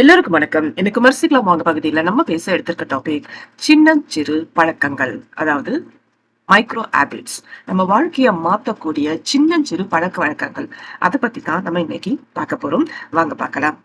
எல்லாருக்கும் வணக்கம். எனக்கு மர்சிகலா வாங்க பகுதியில் நம்ம பேச எடுத்திருக்க டாபிக் சின்னஞ்சிறு பழக்கங்கள் அதாவது மைக்ரோ ஹேபிட்ஸ் நம்ம வாழ்க்கையை மாற்றக்கூடிய சின்னஞ்சிறு பழக்க வழக்கங்கள். அதை பத்தி தான் நம்ம இன்னைக்கு பார்க்க போறோம். வாங்க பார்க்கலாம்.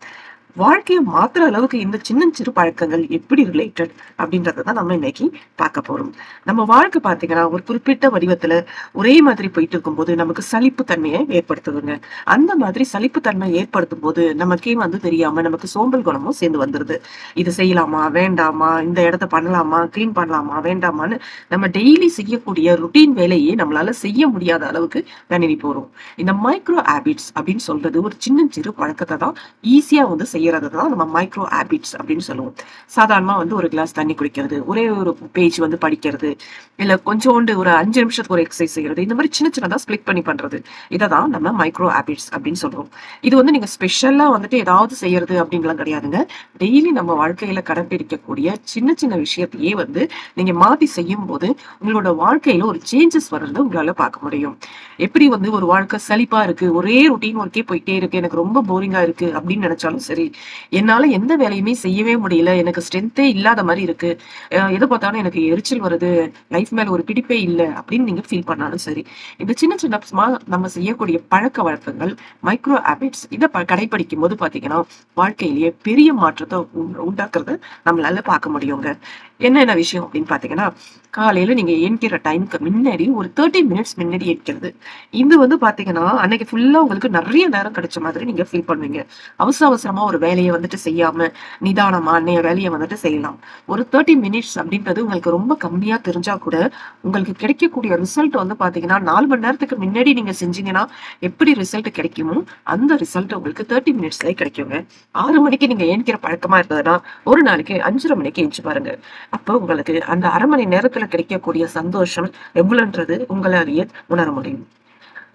வாழ்க்கையை மாத்துற அளவுக்கு இந்த சின்ன சிறு பழக்கங்கள் எப்படி ரிலேட்டட் அப்படின்றத தான் நம்ம இன்னைக்கு பார்க்க போறோம். நம்ம வாழ்க்கை பார்த்தீங்கன்னா ஒரு குறிப்பிட்ட வடிவத்துல ஒரே மாதிரி போயிட்டு இருக்கும்போது நமக்கு சலிப்பு தன்மையை ஏற்படுத்துதுங்க. அந்த மாதிரி சலிப்பு தன்மை ஏற்படுத்தும் போது நமக்கே வந்து தெரியாம நமக்கு சோம்பல் குணமும் சேர்ந்து வந்துருது. இது செய்யலாமா வேண்டாமா இந்த இடத்த பண்ணலாமா கிளீன் பண்ணலாமா வேண்டாமான்னு நம்ம டெய்லி செய்யக்கூடிய ருட்டீன் வேலையே நம்மளால செய்ய முடியாத அளவுக்கு தண்ணி போறோம் இந்த மைக்ரோ ஹேபிட்ஸ் அப்படின்னு சொல்றது ஒரு சின்ன சிறு பழக்கத்தை தான் ஈஸியா வந்து செய்யறது தான் நம்ம மைக்ரோ ஹேபிட்ஸ் அப்படின்னு சொல்லுவோம். சாதாரணமா வந்து ஒரு கிளாஸ் தண்ணி குடிக்கிறது ஒரே ஒரு பேஜ் வந்து படிக்கிறது இல்ல கொஞ்சோண்டு ஒரு அஞ்சு நிமிஷத்துக்கு ஒரு எக்ஸசைஸ் செய்யறது இந்த மாதிரி சின்ன சின்னதா ஸ்பிளிட் பண்ணி பண்றது. இதை தான் நம்ம மைக்ரோ ஹேபிட்ஸ் அப்படின்னு சொல்றோம். இது வந்து நீங்க ஸ்பெஷலாக வந்துட்டு ஏதாவது செய்யறது அப்படின்லாம் கிடையாதுங்க. டெய்லி நம்ம வாழ்க்கையில கடைபிடிக்கக்கூடிய சின்ன சின்ன விஷயத்தையே வந்து நீங்க மாற்றி செய்யும் போது உங்களோட வாழ்க்கையில ஒரு சேஞ்சஸ் வர்றது உங்களால பார்க்க முடியும். எப்படி வந்து ஒரு வாழ்க்கை சலிப்பா இருக்கு ஒரே ருட்டீன் ஒர்க்கே போயிட்டே இருக்கு எனக்கு ரொம்ப போரிங்கா இருக்கு அப்படின்னு நினைச்சாலும் சரி என்னால எந்த வேலையுமே செய்யவே முடியல. எனக்கு ஸ்ட்ரென்த்தே இல்லாத மாதிரி இருக்கு. அஹ் எதை பார்த்தாலும் எனக்கு எரிச்சல் வருது. லைஃப் மேல ஒரு பிடிப்பே இல்லை அப்படின்னு நீங்க ஃபீல் பண்ணாலும் சரி. இந்த சின்ன சின்ன நம்ம செய்யக்கூடிய பழக்க வழக்கங்கள் மைக்ரோ ஹேபிட்ஸ் இதை ப- கடைபிடிக்கும் போது பாத்தீங்கன்னா வாழ்க்கையிலேயே பெரிய மாற்றத்தை உண்டாக்குறத நம்மளால பார்க்க முடியுங்க. என்னென்ன விஷயம் அப்படின்னு பாத்தீங்கன்னா காலையில நீங்க எண்கிற டைமுக்கு முன்னாடி ஒரு தேர்ட்டி மினிட்ஸ் முன்னாடி எண்கிறது இது வந்து பாத்தீங்கன்னா அன்னைக்கு ஃபுல்லா உங்களுக்கு நிறைய நேரம் கிடைச்ச மாதிரி நீங்க ஃபீல் பண்ணுவீங்க. அவசர அவசரமா ஒரு வேலையை வந்துட்டு செய்யாம நிதானமா அன்னைய வேலையை வந்துட்டு செய்யலாம். ஒரு தேர்ட்டி மினிட்ஸ் அப்படின்றது உங்களுக்கு ரொம்ப கம்மியா தெரிஞ்சா கூட உங்களுக்கு கிடைக்கக்கூடிய ரிசல்ட் வந்து பாத்தீங்கன்னா நாலு மணி நேரத்துக்கு முன்னாடி நீங்க செஞ்சீங்கன்னா எப்படி ரிசல்ட் கிடைக்குமோ அந்த ரிசல்ட் உங்களுக்கு தேர்ட்டி மினிட்ஸ்லயே கிடைக்குங்க. ஆறு மணிக்கு நீங்க ஏன்கிற பழக்கமா இருந்ததுன்னா ஒரு நாளைக்கு அஞ்சரை மணிக்கு எஞ்சி பாருங்க. அப்போ உங்களுக்கு அந்த அரை மணி நேரத்துல கிடைக்கக்கூடிய சந்தோஷம் எவ்வளோன்றது உங்களாலேயே உணர முடியும்.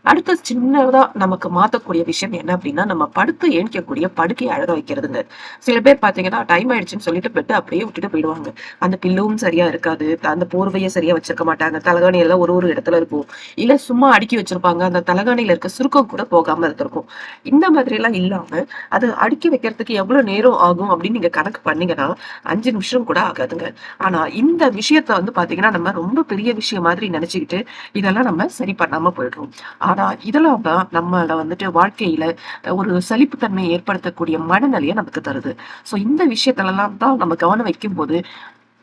அடுத்த சின்னதா நமக்கு மாத்தக்கூடிய விஷயம் என்ன அப்படின்னா நம்ம படுத்து ஏணிக்கக்கூடிய படுக்கையை அழக வைக்கிறதுங்க. சில பேர் பாத்தீங்கன்னா டைம் ஆயிடுச்சுன்னு சொல்லிட்டு பெட்டு அப்படியே விட்டுட்டு போயிடுவாங்க. அந்த பில்லும் சரியா இருக்காது. அந்த போர்வையை சரியா வச்சிருக்க மாட்டாங்க. தலகாணி எல்லாம் ஒரு ஒரு இடத்துல இருக்கும். இல்ல சும்மா அடுக்கி வச்சிருப்பாங்க. அந்த தலகாணியில இருக்க சுருக்கம் கூட போகாம இருந்திருக்கும். இந்த மாதிரி எல்லாம் இல்லாம அது அடுக்கி வைக்கிறதுக்கு எவ்வளவு நேரம் ஆகும் அப்படின்னு நீங்க கணக்கு பண்ணீங்கன்னா அஞ்சு நிமிஷம் கூட ஆகாதுங்க. ஆனா இந்த விஷயத்த வந்து பாத்தீங்கன்னா நம்ம ரொம்ப பெரிய விஷயம் மாதிரி நினைச்சுக்கிட்டு இதெல்லாம் நம்ம சரி பண்ணாம போயிடுறோம். ஆனா இதெல்லாம் தான் நம்மள வந்துட்டு வாழ்க்கையில ஒரு சலிப்புத்தன்மை ஏற்படுத்தக்கூடிய மனநிலையை நமக்கு தருது. சோ இந்த விஷயத்துலலாம் தான் நம்ம கவனம் வைக்கும் போது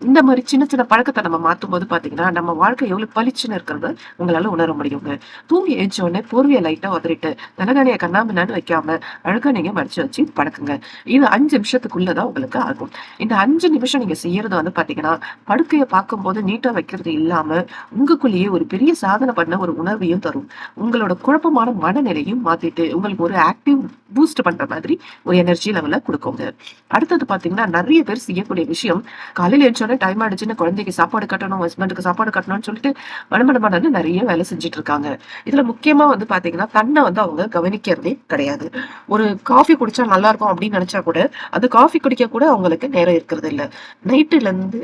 இந்த மாதிரி சின்ன சின்ன பழக்கத்தை நம்ம மாற்றும் போது பாத்தீங்கன்னா நம்ம வாழ்க்கை எவ்வளவு பளிச்சுன்னு இருக்கிறத உங்களால உணர முடியுங்க. தூங்கி எழுச்ச உடனே போர்வையை லைட்டா உதறிட்டு தலகாணியை கண்ணாமண்ணான்னு வைக்காம அழகாக நீங்க மடிச்சு வச்சு படுக்குங்க. இது அஞ்சு நிமிஷத்துக்குள்ளதான் உங்களுக்கு ஆகும். இந்த அஞ்சு நிமிஷம் நீங்க செய்யறது வந்து பாத்தீங்கன்னா படுக்கையை பார்க்கும்போது நீட்டா வைக்கிறது இல்லாம உங்களுக்குள்ளேயே ஒரு பெரிய சாதனை பண்ண ஒரு உணர்வையும் தரும். உங்களோட குழப்பமான மனநிலையும் மாத்திட்டு உங்களுக்கு ஒரு ஆக்டிவ் பூஸ்ட் பண்ற மாதிரி ஒரு எனர்ஜி லெவலை கொடுக்குங்க. அடுத்தது பாத்தீங்கன்னா நிறைய பேர் செய்யக்கூடிய விஷயம் காலையில எழுந்தோடனே டைம் ஆயிடுச்சுன்னு குழந்தைக்கு சாப்பாடு கட்டணும் ஹஸ்பண்டுக்கு சாப்பாடு கட்டணும்னு சொல்லிட்டு மனமட மடன்னு நிறைய வேலை செஞ்சுட்டு இருக்காங்க. இதுல முக்கியமா வந்து பாத்தீங்கன்னா தன்னை வந்து அவங்க கவனிக்கிறதே கிடையாது. ஒரு காஃபி குடிச்சா நல்லா இருக்கும் அப்படின்னு நினைச்சா கூட அது காஃபி குடிக்க கூட அவங்களுக்கு நேரம் இருக்கிறது இல்லை நைட்டுல இருந்து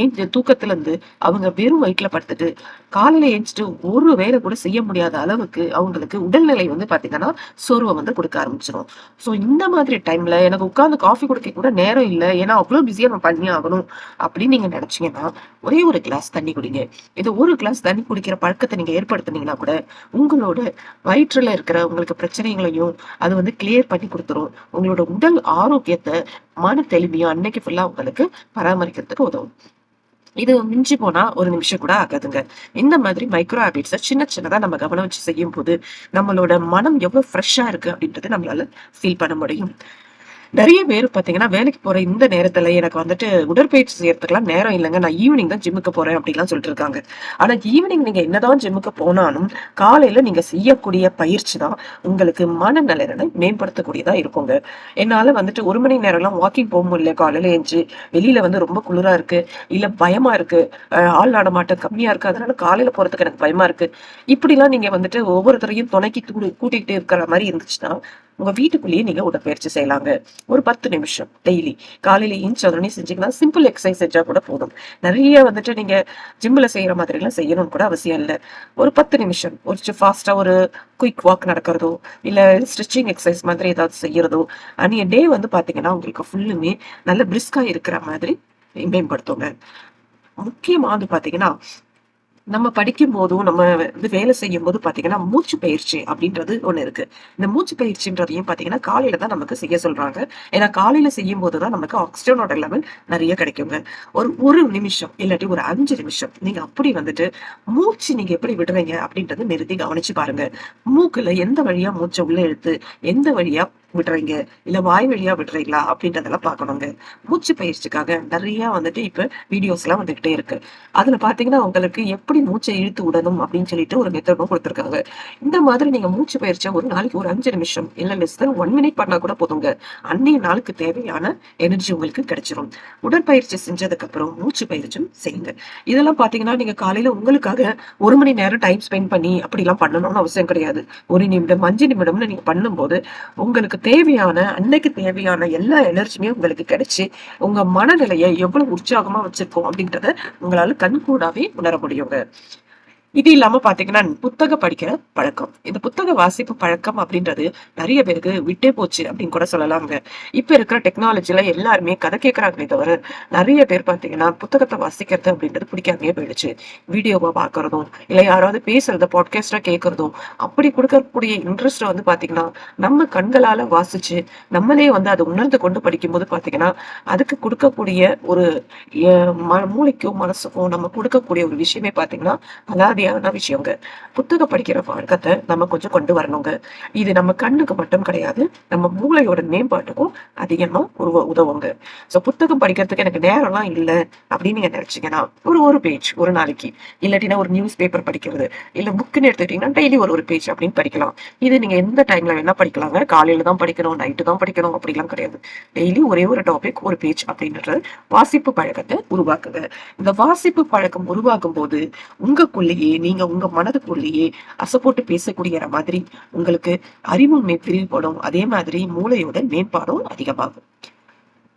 ஏஞ்ச தூக்கத்துல இருந்து அவங்க வெறும் வயிற்றுல படுத்துட்டு காலையில ஏஞ்சிட்டு ஒரு வேலை கூட செய்ய முடியாத அளவுக்கு அவங்களுக்கு உடல்நிலை வந்து பாத்தீங்கன்னா சோர்வை வந்து கொடுக்க ஆரம்பிச்சிடும் ஸோ இந்த மாதிரி டைம்ல எனக்கு உட்காந்து காஃபி குடிக்க கூட நேரம் இல்லை ஏன்னா அவ்வளோ பிஸியா நம்ம பண்ணி ஆகணும் அப்படின்னு நீங்க நினைச்சீங்கன்னா ஒரே ஒரு கிளாஸ் தண்ணி குடிங்க. இது ஒரு கிளாஸ் தண்ணி குடிக்கிற பழக்கத்தை நீங்க ஏற்படுத்தினீங்கன்னா கூட உங்களோட வயிற்றுல இருக்கிற உங்களுக்கு பிரச்சனைகளையும் அது வந்து கிளியர் பண்ணி கொடுத்துரும். உங்களோட உடல் ஆரோக்கியத்தை மன தெளிமையும் அன்னைக்கு ஃபுல்லா உங்களுக்கு பராமரிக்கிறதுக்கு உதவும். இது மிஞ்சி போனா ஒரு நிமிஷம் கூட ஆகாதுங்க. இந்த மாதிரி மைக்ரோ ஹேபிட்ஸை சின்ன சின்னதா நம்ம கவனம் வச்சு செய்யும் போது நம்மளோட மனம் எவ்வளவு ஃப்ரெஷ்ஷா இருக்கு அப்படின்றத நம்மளால ஃபீல் பண்ண முடியும். நிறைய பேர் பார்த்தீங்கன்னா வேலைக்கு போற இந்த நேரத்துல எனக்கு வந்துட்டு உடற்பயிற்சி செய்யறதுக்குலாம் நேரம் இல்லைங்க. நான் ஈவினிங் தான் ஜிம்முக்கு போறேன் அப்படிலாம் சொல்லிட்டு இருக்காங்க. ஆனா ஈவினிங் நீங்க என்னதான் ஜிம்முக்கு போனாலும் காலையில நீங்க செய்யக்கூடிய பயிற்சி தான் உங்களுக்கு மனநலனை மேம்படுத்தக்கூடியதா இருக்குங்க. என்னால வந்துட்டு ஒரு மணி நேரம்லாம் வாக்கிங் போக முடியல. காலையில எழுந்து வெளியில வந்து ரொம்ப குளிரா இருக்கு. இல்ல பயமா இருக்கு. ஆள் நடமாட்டம் கம்மியா இருக்கு. அதனால காலையில போறதுக்கு எனக்கு பயமா இருக்கு. இப்படிலாம் நீங்க வந்துட்டு ஒவ்வொருத்தரையும் துணைக்கி கூட்டிகிட்டே இருக்கிற மாதிரி இருந்துச்சுன்னா உங்க வீட்டுக்குள்ளேயே நீங்க உடற்பயிற்சி செய்யலாங்க. ஒரு பத்து நிமிஷம் டெய்லி காலையில ஏஞ்சி உடனே செஞ்சீங்கன்னா சிம்பிள் எக்ஸசைஸ் செஞ்சா கூட போதும். நிறைய வந்துட்டு நீங்க ஜிம்ல செய்யற மாதிரி எல்லாம் செய்யணும்னு கூட அவசியம் இல்லை. ஒரு பத்து நிமிஷம். ஒரு ஃபாஸ்டா ஒரு குயிக் வாக் நடக்கிறதோ இல்ல ஸ்ட்ரெச்சிங் எக்ஸசைஸ் மாதிரி ஏதாவது செய்யறதோ அன்னைய டே வந்து பாத்தீங்கன்னா உங்களுக்கு ஃபுல்லுமே நல்ல பிரிஸ்கா இருக்கிற மாதிரி மேம்படுத்துங்க. முக்கியமா வந்து பாத்தீங்கன்னா நம்ம படிக்கும் போதும் நம்ம வந்து வேலை செய்யும் போது பாத்தீங்கன்னா மூச்சு பயிற்சி அப்படின்றது ஒண்ணு இருக்கு. இந்த மூச்சு பயிற்சின்றதையும் பாத்தீங்கன்னா காலையில தான் நமக்கு செய்ய சொல்றாங்க. ஏன்னா காலையில செய்யும் போதுதான் நமக்கு ஆக்சிஜனோட லெவல் நிறைய கிடைக்குங்க. ஒரு ஒரு நிமிஷம் இல்லாட்டி ஒரு அஞ்சு நிமிஷம் நீங்க அப்படி வந்துட்டு மூச்சு நீங்க எப்படி விடுறீங்க அப்படின்றத நிறுத்தி கவனிச்சு பாருங்க. மூக்குல எந்த வழியா மூச்சை உள்ள இழுத்து எந்த வழியா விடுறீங்க? இல்ல வாய் வழியா விடுறீங்களா? அப்படின்றதெல்லாம் பார்க்கணுங்க. மூச்சு பயிற்சிக்காக நிறைய வந்துட்டு இப்ப வீடியோஸ் எல்லாம் வந்துகிட்டே இருக்கு. அதுல பாத்தீங்கன்னா உங்களுக்கு எப்படி மூச்சை இழுத்து விடணும் அப்படின்னு சொல்லிட்டு ஒரு மெத்தடும் கொடுத்துருக்காங்க. இந்த மாதிரி நீங்க மூச்சு பயிற்சியா ஒரு நாளைக்கு ஒரு அஞ்சு நிமிஷம் இல்ல லெஸ் தென் ஒன் மினிட் பண்ணா கூட போதுங்க. அன்னைய நாளுக்கு தேவையான எனர்ஜி உங்களுக்கு கிடைச்சிரும். உடற்பயிற்சி செஞ்சதுக்கு அப்புறம் மூச்சு பயிற்சியும் செய்யுங்க. இதெல்லாம் பாத்தீங்கன்னா நீங்க காலையில உங்களுக்காக ஒரு மணி நேரம் டைம் ஸ்பெண்ட் பண்ணி அப்படிலாம் பண்ணணும்னு அவசியம் கிடையாது. ஒரு நிமிடம் அஞ்சு நிமிடம்னு நீங்க பண்ணும்போது உங்களுக்கு தேவையான அன்னைக்கு தேவையான எல்லா எனர்ஜியுமே உங்களுக்கு கிடைச்சு உங்க மனநிலையை எவ்வளவு உற்சாகமா வச்சிருக்கோம் அப்படின்றத உங்களால கண்கூடாவே உணர முடியுங்க. இது இல்லாம பாத்தீங்கன்னா புத்தக படிக்கிற பழக்கம். இந்த புத்தக வாசிப்பு பழக்கம் அப்படின்றது நிறைய பேருக்கு விட்டே போச்சு அப்படின்னு கூட சொல்லலாங்க. இப்ப இருக்கிற டெக்னாலஜில எல்லாருமே கதை கேட்கறாங்களே தவிர நிறைய பேர் பாத்தீங்கன்னா புத்தகத்தை வாசிக்கிறது அப்படின்றது பிடிக்காமே போயிடுச்சு. வீடியோவா பாக்குறதும் இல்ல யாராவது பேசுறத பாட்காஸ்டா கேட்கறதும் அப்படி கொடுக்கக்கூடிய இன்ட்ரெஸ்ட் வந்து பாத்தீங்கன்னா நம்ம கண்களால வாசிச்சு நம்மளே வந்து அதை உணர்ந்து கொண்டு படிக்கும்போது பாத்தீங்கன்னா அதுக்கு கொடுக்கக்கூடிய ஒரு மூளைக்கும் மனசுக்கும் நம்ம கொடுக்கக்கூடிய ஒரு விஷயமே பாத்தீங்கன்னா அலாதியான விஷயங்க புத்தகம் படிக்கிற பழக்கத்தை நம்ம கொஞ்சம் கொண்டு வரணுங்க. இது நம்ம கண்ணுக்கு மட்டும் கிடையாது நம்ம மூளையோட மேம்பாட்டுக்கும் அதிகமா உருவ உதவுங்க. சோ புத்தகம் படிக்கிறதுக்கு எனக்கு நேரம்லாம் இல்லை அப்படின்னு நீங்க நினைச்சீங்கன்னா ஒரு ஒரு பேஜ் ஒரு நாளைக்கு இல்லாட்டினா ஒரு நியூஸ் பேப்பர் படிக்கிறது இல்ல புக்குன்னு எடுத்துக்கிட்டீங்கன்னா டெய்லி ஒரு ஒரு பேஜ் அப்படின்னு படிக்கலாம். இது நீங்க எந்த டைம்ல வேணா படிக்கலாங்க. காலையில தான் படிக்கணும் நைட்டு தான் படிக்கணும் அப்படிலாம் கிடையாது. டெய்லி ஒரே ஒரு டாபிக் ஒரு பேஜ் அப்படின்றது வாசிப்பு பழக்கத்தை உருவாக்குங்க. இந்த வாசிப்பு பழக்கம் உருவாக்கும் போது உங்களுக்குள்ளேயே நீங்க உங்க மனதுக்குள்ளேயே அசப்போட்டு பேசக்கூடிய மாதிரி உங்களுக்கு அறிவும் மே- விரிவுபடும் அதே மாதிரி மூளையோட மேம்பாடும் அதிகமாகும்.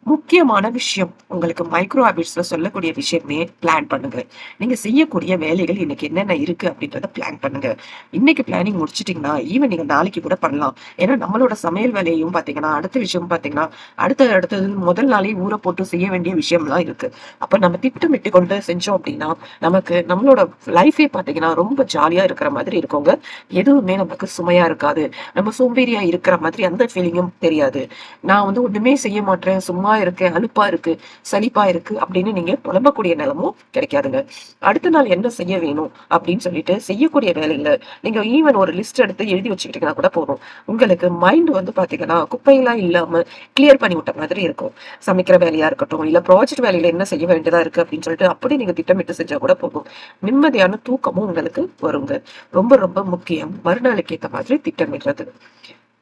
முக்கியமான விஷயம். உங்களுக்கு மைக்ரோ ஹாபிட்ஸ்ல சொல்லக்கூடிய விஷயமே பிளான் பண்ணுங்க. நீங்க செய்யக்கூடிய வேலைகள் இன்னைக்கு என்னென்ன இருக்கு அப்படின்றத பிளான் பண்ணுங்க. இன்னைக்கு பிளானிங் முடிச்சிட்டீங்கன்னா ஈவன் நீங்க நாளைக்கு கூட பண்ணலாம். ஏன்னா நம்மளோட சமையல் வேலையும் பாத்தீங்கன்னா அடுத்த விஷயம் பாத்தீங்கன்னா அடுத்த அடுத்தது முதல் நாளே ஊற போட்டு செய்ய வேண்டிய விஷயம்லாம் இருக்கு. அப்ப நம்ம திட்டமிட்டு கொண்டு செஞ்சோம் அப்படின்னா நமக்கு நம்மளோட லைஃபே பாத்தீங்கன்னா ரொம்ப ஜாலியா இருக்கிற மாதிரி இருக்கவங்க எதுவுமே நமக்கு சுமையா இருக்காது. நம்ம சோம்பேறியா இருக்கிற மாதிரி அந்த ஃபீலிங்கும் தெரியாது. நான் வந்து ஒண்ணுமே செய்ய மாட்டேன். சும்மா இருக்கு அலுப்பா இருக்கு சலிப்பா இருக்கு அப்படின்னு நீங்க புலம்பக்கூடிய நிலமும் கிடைக்காதுங்க. அடுத்த நாள் என்ன செய்ய வேணும் அப்படின்னு சொல்லிட்டு செய்யக்கூடிய வேலையில நீங்க ஈவன் ஒரு லிஸ்ட் எடுத்து எழுதி வச்சுக்கிட்டீங்கன்னா கூட போதும். உங்களுக்கு மைண்ட் வந்து பாத்தீங்கன்னா குப்பையெல்லாம் இல்லாம கிளியர் பண்ணி விட்ட மாதிரி இருக்கும். சமைக்கிற வேலையா இருக்கட்டும் இல்ல ப்ராஜெக்ட் வேலையில என்ன செய்ய வேண்டியதா இருக்கு அப்படின்னு சொல்லிட்டு அப்படி நீங்க திட்டமிட்டு செஞ்சா கூட போதும். நிம்மதியான தூக்கமும் உங்களுக்கு வருங்க. ரொம்ப ரொம்ப முக்கியம். மறுநாளுக்கு ஏற்ற மாதிரி திட்டமிடுறது.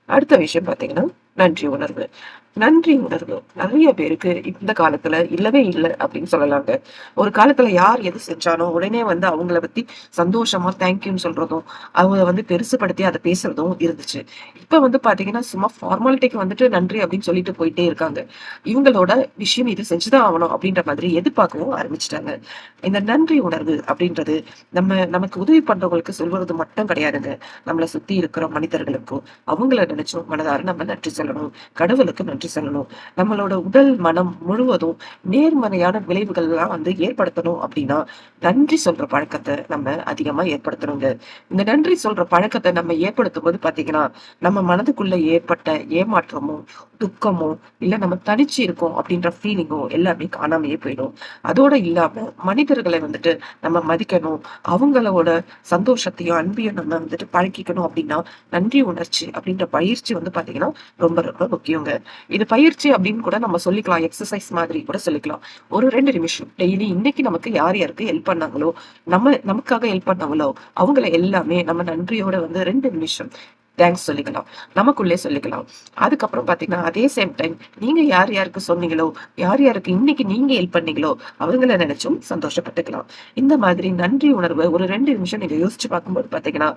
அடுத்த விஷயம் பாத்தீங்கன்னா நன்றி உணர்வு. நன்றி உணர்வு. நிறைய பேருக்கு இந்த காலத்துல இல்லவே இல்லை அப்படின்னு சொல்லலாங்க. ஒரு காலத்துல யார் எது செஞ்சாலும் உடனே வந்து அவங்கள பத்தி சந்தோஷமா தேங்க்யூன்னு சொல்றதும் அவங்க வந்து பெருசுப்படுத்தி அதை பேசுறதும் இருந்துச்சு. இப்ப வந்து பாத்தீங்கன்னா சும்மா ஃபார்மாலிட்டிக்கு வந்துட்டு நன்றி அப்படின்னு சொல்லிட்டு போயிட்டே இருக்காங்க. இவங்களோட விஷயம் இது செஞ்சுதான் ஆகணும் அப்படின்ற மாதிரி எதிர்பார்க்கவும் ஆரம்பிச்சிட்டாங்க. இந்த நன்றி உணர்வு அப்படின்றது நம்ம நமக்கு உதவி பண்றவங்களுக்கு சொல்வது மட்டும் கிடையாதுங்க. நம்மளை சுத்தி இருக்கிற மனிதர்களுக்கும் அவங்கள நினைச்சோம் மனதார நம்ம நன்றி சொல்லணும் கடவுளுக்கு நன்றி சொல்லணும். நம்மளோட உடல் மனம் முழுவதும் நேர்மறையான விளைவுகள்லாம் வந்து ஏற்படுத்தணும் அப்படின்னா நன்றி சொல்ற பழக்கத்தை நம்ம அதிகமா ஏற்படுத்தணுங்க. இந்த நன்றி சொல்ற பழக்கத்தை நம்ம ஏற்படுத்தும் போது பாத்தீங்கன்னா நம்ம மனதுக்குள்ள ஏற்பட்ட ஏமாற்றமும் துக்கமோ இல்ல நம்ம தனிச்சு இருக்கோம் அப்படின்ற ஃபீலிங்கோ எல்லாமே காணாமையே போயிடும். அதோட இல்லாம மனிதர்களை வந்துட்டு நம்ம மதிக்கணும். அவங்களோட சந்தோஷத்தையும் அன்பையும் நம்ம வந்துட்டு பழக்கிக்கணும் அப்படின்னா நன்றி உணர்ச்சி அப்படின்ற பயிற்சி வந்து பாத்தீங்கன்னா ரொம்ப ரொம்ப முக்கியங்க இது பயிற்சி அப்படின்னு கூட நம்ம சொல்லிக்கலாம். எக்ஸசைஸ் மாதிரி கூட சொல்லிக்கலாம். ஒரு ரெண்டு நிமிஷம். டெய்லி இன்னைக்கு நமக்கு யார் யாருக்கு ஹெல்ப் பண்ணாங்களோ நம்ம நமக்காக ஹெல்ப் பண்ணாங்களோ அவங்கள எல்லாமே நம்ம நன்றியோட வந்து ரெண்டு நிமிஷம் தேங்க்ஸ் சொல்லிக்கலாம். நமக்குள்ளே சொல்லிக்கலாம். அதுக்கப்புறம் பாத்தீங்கன்னா அதே சேம் டைம் நீங்க யார் யாருக்கு சொன்னீங்களோ யார் யாருக்கு இன்னைக்கு நீங்க ஹெல்ப் பண்ணீங்களோ அவங்கள நினைச்சும் சந்தோஷப்பட்டுக்கலாம். இந்த மாதிரி நன்றி உணர்வை ஒரு ரெண்டு நிமிஷம் நீங்க யோசிச்சு பார்க்கும்போது பாத்தீங்கன்னா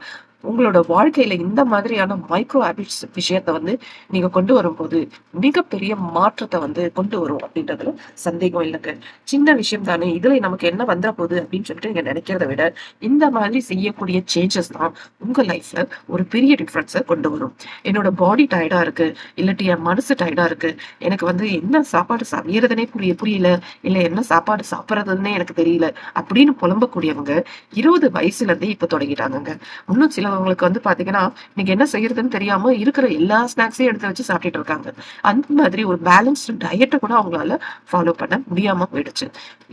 உங்களோட வாழ்க்கையில இந்த மாதிரியான மைக்ரோ ஹேபிட்ஸ் விஷயத்த வந்து நீங்க கொண்டு வரும்போது மிகப்பெரிய மாற்றத்தை வந்து கொண்டு வரும் அப்படின்றதுல சந்தேகம் இல்லைங்க. சின்ன விஷயம் தானே இதுல நமக்கு என்ன வந்துட போகுது அப்படின்னு சொல்லிட்டு நீங்க நினைக்கிறத விட இந்த மாதிரி செய்யக்கூடிய சேஞ்சஸ் தான் உங்க லைஃப்ல ஒரு பெரிய டிஃப்ரென்ஸை கொண்டு வரும். என்னோட பாடி டயர்டா இருக்கு இல்லாட்டி என் மனசு டயர்டா இருக்கு எனக்கு வந்து என்ன சாப்பாடு சமையறதுனே புரிய புரியல இல்ல என்ன சாப்பாடு சாப்பிட்றதுன்னே எனக்கு தெரியல அப்படின்னு புலம்பக்கூடியவங்க இருபது வயசுல இருந்தே இப்ப தொடங்கிட்டாங்க இன்னும் இல்லாதவங்களுக்கு வந்து பாத்தீங்கன்னா நீங்க என்ன செய்யறதுன்னு தெரியாம இருக்கிற எல்லா ஸ்நாக்ஸையும் எடுத்து வச்சு சாப்பிட்டுட்டு இருக்காங்க. அந்த மாதிரி ஒரு பேலன்ஸ்டு டயட்டை கூட அவங்களால ஃபாலோ பண்ண முடியாம போயிடுச்சு.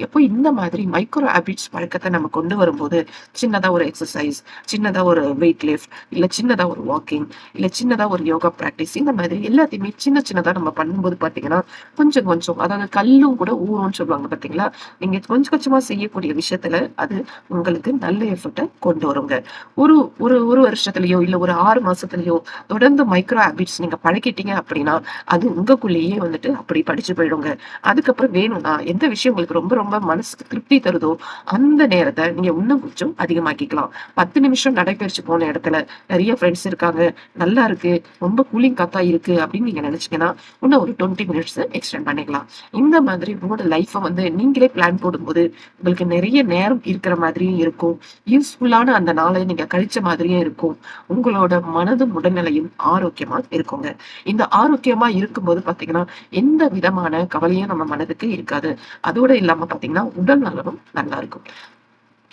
எப்போ இந்த மாதிரி மைக்ரோ ஹேபிட்ஸ் பழக்கத்தை நம்ம கொண்டு வரும்போது சின்னதா ஒரு எக்ஸசைஸ் சின்னதா ஒரு வெயிட் லிஃப்ட் இல்ல சின்னதா ஒரு வாக்கிங் இல்ல சின்னதா ஒரு யோகா பிராக்டிஸ் இந்த மாதிரி எல்லாத்தையுமே சின்ன சின்னதா நம்ம பண்ணும்போது பாத்தீங்கன்னா கொஞ்சம் கொஞ்சம் அதாவது கல்லும் கூட ஊறும்னு சொல்லுவாங்க பாத்தீங்களா? நீங்க கொஞ்சம் கொஞ்சமா செய்யக்கூடிய விஷயத்துல அது உங்களுக்கு நல்ல எஃபர்ட்டை கொண்டு வருங்க. ஒரு ஒரு ஒரு வருஷத்துலயோ இல்ல ஒரு ஆறு மாசத்துலயோ தொடர்ந்து மைக்ரோ ஹேபிட்ஸ் நீங்க பழக்கிட்டீங்க அப்படின்னா அது உங்களுக்குள்ளேயே வந்துட்டு அப்படி படிச்சு போயிடுங்க. அதுக்கப்புறம் வேணும்னா எந்த விஷயம் உங்களுக்கு ரொம்ப ரொம்ப மனசுக்கு திருப்தி தருதோ அந்த நேரத்தை நீங்க இன்னும் கொஞ்சம் அதிகமாக்கிக்கலாம். பத்து நிமிஷம் நடைபயிற்சி போன இடத்துல நிறைய ஃப்ரெண்ட்ஸ் இருக்காங்க நல்லா இருக்கு ரொம்ப கூலிங் காத்தா இருக்கு அப்படின்னு நீங்க நினைச்சீங்கன்னா இன்னும் ஒரு டுவெண்ட்டி மினிட்ஸ் எக்ஸ்டெண்ட் பண்ணிக்கலாம். இந்த மாதிரி உங்களோட லைஃப்பை வந்து நீங்களே பிளான் போடும்போது உங்களுக்கு நிறைய நேரம் இருக்கிற மாதிரியும் இருக்கும். யூஸ்ஃபுல்லான அந்த நாளை நீங்க கழிச்ச மாதிரியும் இருக்கும். உங்களோட மனதும் உடல்நிலையும் ஆரோக்கியமா இருக்குங்க. இந்த ஆரோக்கியமா இருக்கும்போது பாத்தீங்கன்னா எந்த விதமான கவலையும் நம்ம மனதுக்கு இருக்காது. அதோட இல்லாம பாத்தீங்கன்னா உடல் நலனும் நல்லா இருக்கும்.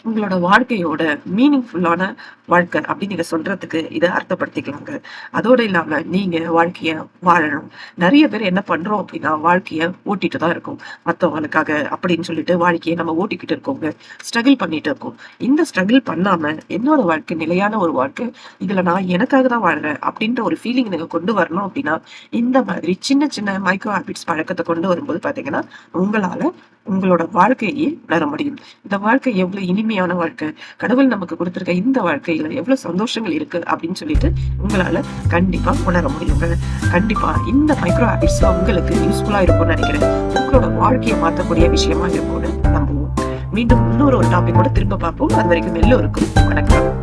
உங்களோட வாழ்க்கையோட மீனிங்ஃபுல்லான வாழ்க்கை அப்படின்னு நீங்க சொல்றதுக்கு இதை அர்த்தப்படுத்திக்கலாங்க. அதோட இல்லாம நீங்க வாழ்க்கைய வாழணும். நிறைய பேர் என்ன பண்றோம் அப்படின்னா வாழ்க்கைய ஓட்டிட்டு தான் இருக்கும். மத்தவங்களுக்காக அப்படின்னு சொல்லிட்டு வாழ்க்கையை நம்ம ஓட்டிக்கிட்டு இருக்கோங்க. ஸ்ட்ரகிள் பண்ணிட்டு இருக்கோம். இந்த ஸ்ட்ரகிள் பண்ணாம என்னோட வாழ்க்கை நிலையான ஒரு வாழ்க்கை இதுல நான் எனக்காக தான் வாழ்றேன் அப்படின்ற ஒரு ஃபீலிங் நீங்க கொண்டு வரணும் அப்படின்னா இந்த மாதிரி சின்ன சின்ன மைக்ரோ ஹேபிட்ஸ் பழக்கத்தை கொண்டு வரும்போது பாத்தீங்கன்னா உங்களால உங்களோட வாழ்க்கையே உணர முடியும். இந்த வாழ்க்கை எவ்வளவு இனிமையான வாழ்க்கை. கடவுள் நமக்கு கொடுத்திருக்க இந்த வாழ்க்கையில எவ்வளவு சந்தோஷங்கள் இருக்கு அப்படின்னு சொல்லிட்டு உங்களால கண்டிப்பா உணர முடியுங்க. கண்டிப்பா இந்த மைக்ரோ ஹேபிட்ஸ் உங்களுக்கு யூஸ்ஃபுல்லா இருக்கும்னு நினைக்கிறேன். உங்களோட வாழ்க்கையை மாற்றக்கூடிய விஷயமா இருக்கும்னு நம்புவோம். மீண்டும் இன்னொரு ஒரு டாபிக் கூட திரும்ப பார்ப்போம். அது வரைக்கும் எல்லோருக்கும் வணக்கம்.